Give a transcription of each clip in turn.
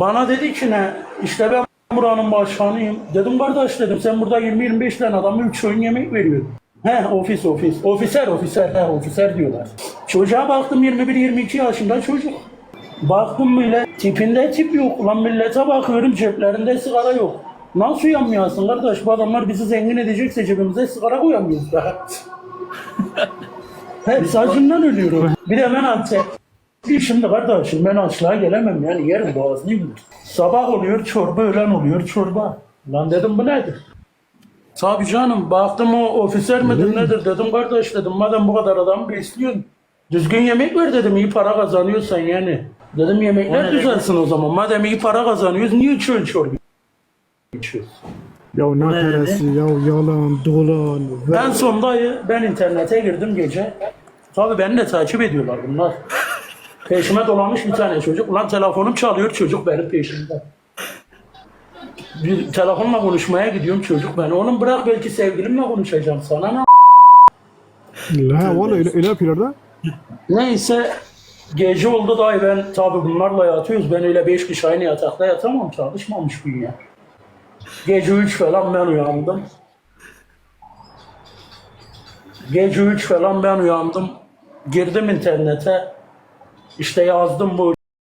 Bana dedi ki ne? İşte ben buranın başkanıyım. Dedim kardeş dedim sen burada 20-25 tane adamı 3 öğün yemek veriyorsun. He ofis ofis. Ofiser ofiser he ofiser diyorlar. Çocuğa baktım 21-22 yaşında çocuk. Baktım böyle tipinde tip yok. Lan millete bakıyorum ceplerinde sigara yok. Nasıl uyanmıyorsun kardeş? Bu adamlar bizi zengin edecekse cebimize sigara koyamıyoruz daha. Hepsi acından ölüyorum. Bir de ben Antep. Bir şimdi kardeşim ben açlığa gelemem yani yerim boğazlıyım. Sabah oluyor çorba, öğlen oluyor çorba. Lan dedim bu nedir? Tabii canım baktım o ofiser midir nedir dedim kardeş dedim madem bu kadar adam besliyorsun. Düzgün yemek ver dedim iyi para kazanıyorsan yani. Dedim yemekler düzelsin o zaman. Madem iyi para kazanıyoruz niye içiyorsun çorba? İçiyoruz. Ya ne teresi ya yalan dolan. Ben son dayı ben internete girdim gece. Tabii beni de takip ediyorlar bunlar. Peşime dolanmış bir tane çocuk. Ulan telefonum çalıyor çocuk benim peşimde. Bir telefonla konuşmaya gidiyorum çocuk beni. Onun bırak belki sevgilimle konuşacağım sana ne? La valla öyle, öyle yapıyorlar da. Neyse gece oldu dayı ben tabii bunlarla yatıyoruz. Ben öyle beş kişi aynı yatakta yatamam çalışmamış dünya. Gece üç falan ben uyandım. Gece üç falan ben uyandım. Girdim internete. İşte yazdım bu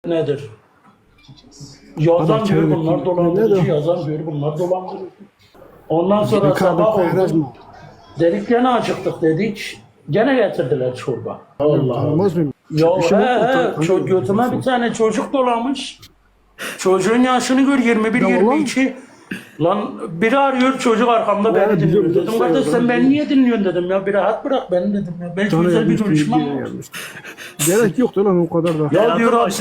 nedir? Yazan diyor bunlar dolandırıcı, yazan diyor bunlar dolandırıcı. Ondan sonra sabah oldu. Dedik gene acıktık dedik. Gene getirdiler çorba. Allah Allah. Ya Bir şey he he götüme bir tane çocuk dolamış. Çocuğun yaşını gör 21 Ya ulan. 22. Lan biri arıyor çocuk arkamda beni dinliyor. Dedim kardeş sen beni niye dinliyorsun dedim ya bir rahat bırak beni dedim ya. Belki güzel bir var. gelmiş. Gerek yoktu lan o kadar da. Ya diyor abi